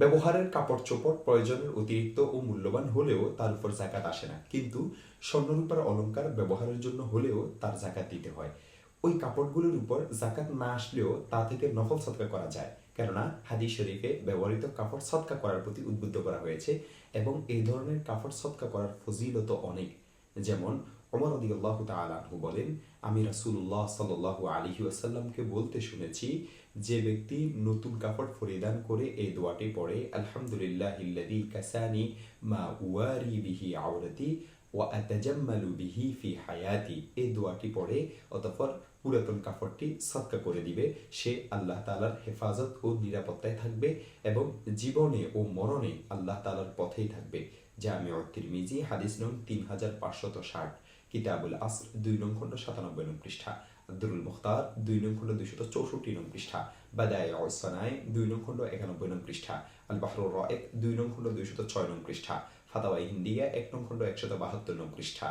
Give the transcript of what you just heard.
ব্যবহারের কাপড় চোপড় প্রয়োজনের অতিরিক্ত ও মূল্যবান হলেও তার উপর জাকাত আসে না। কিন্তু স্বর্ণরূপার অলংকার ব্যবহারের জন্য হলেও তার জাকাত দিতে হয়। ওই কাপড়গুলোর উপর জাকাত না আসলেও তা থেকে নফল সৎকা করা যায়। কেননা হাদিস শরীফে ব্যবহৃত কাপড় সৎকা করার প্রতি উদ্বুদ্ধ করা হয়েছে এবং এই ধরনের কাপড় সৎকা করার ফজিলত অনেক। যেমন ওমর রদিয়াল্লাহু তাআলাহু বলেন, আমি রাসূলুল্লাহ সাল্লাল্লাহু আলাইহি ওয়াসাল্লামকে বলতে শুনেছি, যে ব্যক্তি নতুন কাপড় পরিধান করে এই দোয়াটি পড়ে আলহামদুলিল্লাহিল্লাযী কাসানি মা উয়ারি বিহি আওরাতি ওয়া আতাজাম্মালু বিহি ফি হায়াতি। এই দোয়াটি পড়ে, অতঃপর পুরাতন কাপড়টি সৎকা করে দিবে। সে আল্লাহ তালার হেফাজত ও নিরাপত্তায় থাকবে এবং জীবনে ও মরণে আল্লাহ তালার পথেই থাকবে। জামিউ তিরমিজি, হাদিস নং তিন হাজার পাঁচশত ষাট, কিতাবুল আসর দুই নং খণ্ড সাতানব্বই নং পৃষ্ঠা আব্দুল মুখতার দুই নং খণ্ড দুইশত চৌষট্টি নং পৃষ্ঠা, বাদায় অসানায় দুই নং খণ্ড একানব্বই নং পৃষ্ঠা আল বাহরুর রয়েক দুই নং খণ্ড দুইশত ছয় নং পৃষ্ঠা ফাতাওয়াই হিন্দিয়া এক নং খণ্ড একশত বাহাত্তর নং পৃষ্ঠা।